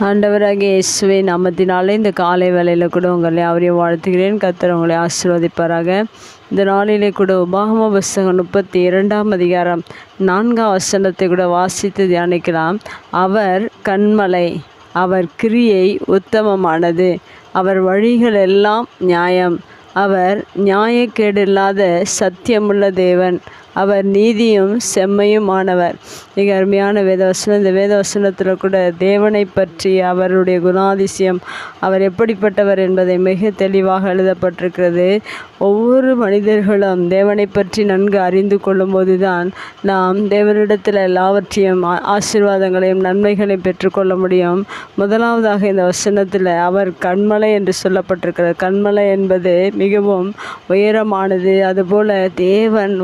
ஆண்டவராக இயேசுவை நாமத்தினாலே இந்த காலை வேலையில் கூட உங்களை அவரையும் வாழ்த்துகிறேன். கத்தர் உங்களை ஆசீர்வதிப்பாராக. இந்த நாளிலே கூட உபாகம புஸ்தகம் முப்பத்தி இரண்டாம் அதிகாரம் நான்காம் வசனத்தை கூட வாசித்து தியானிக்கலாம். அவர் கண்மலை அவர் கிரியை உத்தமமானது. அவர் வழிகள் எல்லாம் நியாயம். அவர் நியாயக்கேடில்லாத சத்தியமுள்ள தேவன். அவர் நீதியும் செம்மையுமானவர். மிக அருமையான வேதவசனம். இந்த வேதவசனத்தில் கூட தேவனை பற்றி அவருடைய குணாதிசயம் அவர் எப்படிப்பட்டவர் என்பதை மிக தெளிவாக எழுதப்பட்டிருக்கிறது. ஒவ்வொரு மனிதர்களும் தேவனை பற்றி நன்கு அறிந்து கொள்ளும்போது தான் நாம் தேவனிடத்தில் எல்லாவற்றையும் ஆசீர்வாதங்களையும் நன்மைகளையும் பெற்றுக்கொள்ள முடியும். முதலாவதாக இந்த வசனத்தில் அவர் கண்மலை என்று சொல்லப்பட்டிருக்கிறது. கண்மலை என்பது மிகவும் உயரமானது. அதுபோல தேவன்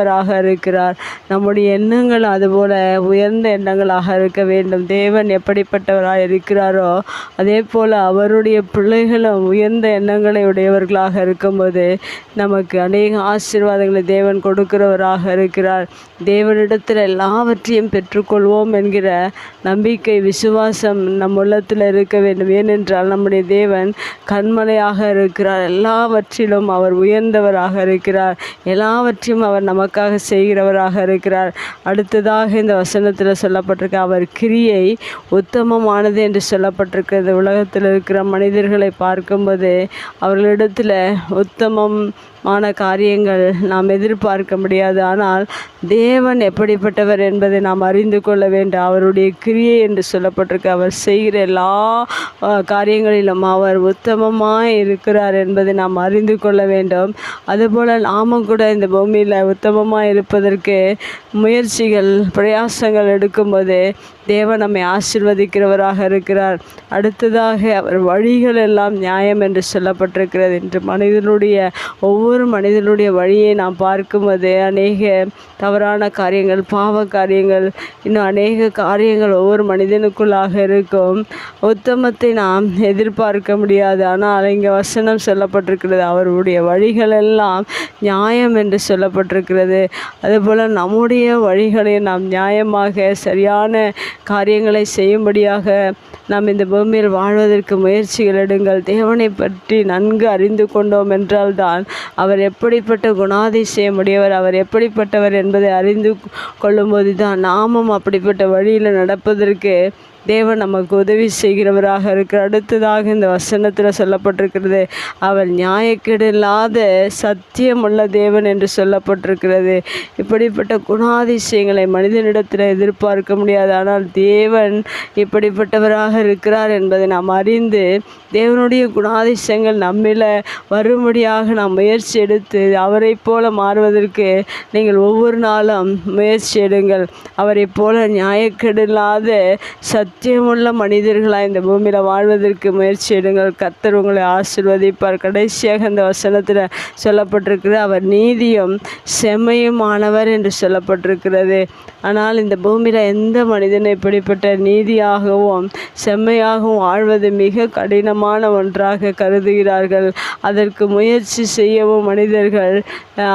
உயர்ந்தவராக இருக்கிறார். நம்முடைய எண்ணங்கள் அதுபோல உயர்ந்த எண்ணங்களாக இருக்க வேண்டும். தேவன் எப்படிப்பட்டவராக இருக்கிறாரோ அதே போல அவருடைய பிள்ளைகளும் உயர்ந்த எண்ணங்களை உடையவர்களாக இருக்கும்போது நமக்கு அநேக ஆசீர்வாதங்களை தேவன் கொடுக்கிறவராக இருக்கிறார். தேவனிடத்தில் எல்லாவற்றையும் பெற்றுக்கொள்வோம் என்கிற நம்பிக்கை விசுவாசம் நம் உள்ளத்தில் இருக்க வேண்டும். ஏனென்றால் நம்முடைய தேவன் கண்மலையாக இருக்கிறார். எல்லாவற்றிலும் அவர் உயர்ந்தவராக இருக்கிறார். எல்லாவற்றையும் அவர் நமக்கு நமக்காக செய்கிறவராக இருக்கிறார். அடுத்ததாக இந்த வசனத்தில் சொல்லப்பட்டிருக்க அவர் கிரியை உத்தமமானது என்று சொல்லப்பட்டிருக்கிறது உலகத்தில் இருக்கிற மனிதர்களை பார்க்கும்போது அவர்களிடத்தில் உத்தமம் மான காரியங்கள் நாம் எதிர்பார்க்க முடியாது. ஆனால் தேவன் எப்படிப்பட்டவர் என்பதை நாம் அறிந்து கொள்ள வேண்டும். அவருடைய கிரியை என்று சொல்லப்பட்டிருக்க அவர் செய்கிற எல்லா காரியங்களிலும் அவர் உத்தமமாக இருக்கிறார் என்பதை நாம் அறிந்து கொள்ள வேண்டும். அதுபோல் நாமும் கூட இந்த பூமியில் உத்தமமாக இருப்பதற்கு முயற்சிகள் பிரயாசங்கள் எடுக்கும்போது தேவன் நம்மை ஆசிர்வதிக்கிறவராக இருக்கிறார். அடுத்ததாக அவர் வழிகள் எல்லாம் நியாயம் என்று சொல்லப்பட்டிருக்கிறது. என்று மனிதனுடைய ஒவ்வொரு மனிதனுடைய வழியை நாம் பார்க்கும்போது அநேக தவறான காரியங்கள் பாவ காரியங்கள் இன்னும் அநேக காரியங்கள் ஒவ்வொரு மனிதனுக்குள்ளாக இருக்கும். உத்தமத்தை நாம் எதிர்பார்க்க முடியாது. ஆனால் இங்கே வசனம் சொல்லப்பட்டிருக்கிறது அவருடைய வழிகள் எல்லாம் நியாயம் என்று சொல்லப்பட்டிருக்கிறது. அதுபோல் நம்முடைய வழிகளை நாம் நியாயமாக சரியான காரியங்களை செய்யும்படியாக நாம் இந்த பூமியில் வாழ்வதற்கு முயற்சிகள் எடுங்கள். தேவனை பற்றி நன்கு அறிந்து கொண்டோம் என்றால்தான் அவர் எப்படிப்பட்ட குணாதிசயம் உடையவர் அவர் எப்படிப்பட்டவர் என்பதை அறிந்து கொள்ளும்போது தான் நாமும் அப்படிப்பட்ட வழியில் நடப்பதற்கு தேவன் நமக்கு உதவி செய்கிறவராக இருக்கிற அடுத்ததாக இந்த வசனத்தில் சொல்லப்பட்டிருக்கிறது அவர் நியாயக்கேடில்லாத சத்தியமுள்ள தேவன் என்று சொல்லப்பட்டிருக்கிறது. இப்படிப்பட்ட குணாதிசயங்களை மனிதனிடத்தில் எதிர்பார்க்க முடியாது. ஆனால் தேவன் இப்படிப்பட்டவராக இருக்கிறார் என்பதை நாம் அறிந்து தேவனுடைய குணாதிசயங்கள் நம்மில வரும்படியாக நாம் முயற்சி எடுத்து அவரைப் போல மாறுவதற்கு நீங்கள் ஒவ்வொரு நாளும் முயற்சி எடுங்கள். அவரைப் போல நியாயக்கேடில்லாத சத்தியமுள்ள மனிதர்களாக இந்த பூமியில் வாழ்வதற்கு முயற்சி எடுங்கள். கத்தர் உங்களை ஆசிர்வதிப்பார். கடைசியாக இந்த வசனத்தில் சொல்லப்பட்டிருக்கிறது அவர் நீதியும் செம்மையுமானவர் என்று சொல்லப்பட்டிருக்கிறது. ஆனால் இந்த பூமியில் எந்த மனிதனை இப்படிப்பட்ட நீதியாகவும் செம்மையாகவும் வாழ்வது மிக கடினமான ஒன்றாக கருதுகிறார்கள். அதற்கு முயற்சி செய்யவும் மனிதர்கள்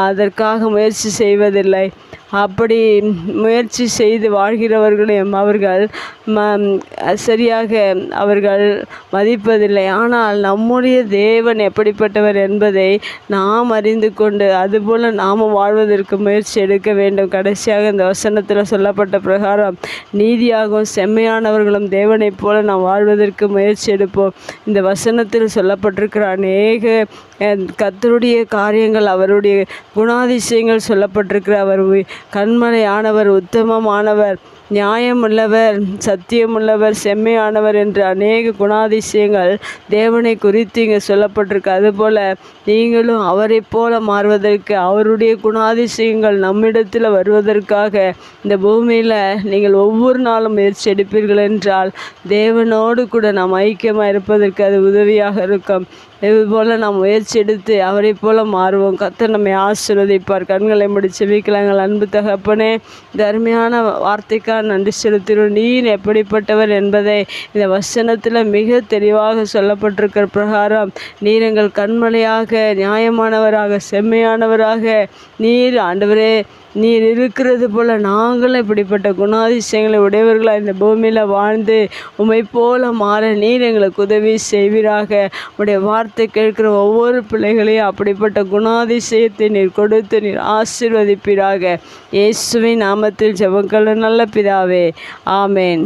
அதற்காக முயற்சி செய்வதில்லை. அப்படி முயற்சி செய்து வாழ்கிறவர்களையும் அவர்கள் ம- சரியாக அவர்கள் மதிப்பதில்லை. ஆனால் நம்முடைய தேவன் எப்படிப்பட்டவர் என்பதை நாம் அறிந்து கொண்டு அதுபோல் நாம் வாழ்வதற்கு முயற்சி எடுக்க வேண்டும். கடைசியாக இந்த வசனத்தில் சொல்லப்பட்ட பிரகாரம் நீதியாகவும் செம்மையானவர்களும் தேவனைப் போல நாம் வாழ்வதற்கு முயற்சி எடுப்போம். இந்த வசனத்தில் சொல்லப்பட்டிருக்கிற அநேக கத்தருடைய காரியங்கள் அவருடைய குணாதிசயங்கள் சொல்லப்பட்டிருக்கிற அவர் உய்- கண்மலையானவர் உத்தமமானவர் நியாயமுள்ளவர் சத்தியமுள்ளவர் செம்மையானவர் என்ற அநேக குணாதிசயங்கள் தேவனை குறித்து இங்கே சொல்லப்பட்டிருக்கு. அதுபோல் நீங்களும் அவரைப் போல மாறுவதற்கு அவருடைய குணாதிசயங்கள் நம்மிடத்தில் வருவதற்காக இந்த பூமியில் நீங்கள் ஒவ்வொரு நாளும் முயற்சி எடுப்பீர்கள் என்றால் தேவனோடு கூட நாம் ஐக்கியமாக இருப்பதற்கு அது உதவியாக இருக்கும். இதுபோல் நாம் முயற்சி எடுத்து அவரைப் போல மாறுவோம். கர்த்தர் நம்மை ஆசீர்வதிப்பார். கண்களை முடிச்சு வீக்கலாங்கள். அன்பு தகப்பனே தர்மையான வார்த்தைக்காக நன்றி செலுத்தினோம் நீர் எப்படிப்பட்டவர் என்பதை இந்த வசனத்தில் மிக தெளிவாக சொல்லப்பட்டிருக்கிற பிரகாரம் நீர் எங்கள் கண்மலையாக நியாயமானவராக செம்மையானவராக. நீர் ஆண்டவரே நீர் இருக்கிறது போல நாங்களும் இப்படிப்பட்ட குணாதிசயங்களை உடையவர்களாக இந்த பூமியில் வாழ்ந்து உமை போல மாற நீர் எங்களுக்கு உதவி செய்வீராக. உடைய வார்த்தை வார்த்தை கேட்கிற ஒவ்வொரு பிள்ளைகளையும் அப்படிப்பட்ட குணாதிசயத்தை நீர் கொடுத்து நீர் ஆசிர்வதிப்பீராக. இயேசுவின் நாமத்தில் ஜெபங்கள் நல்ல பிதாவே. ஆமேன்.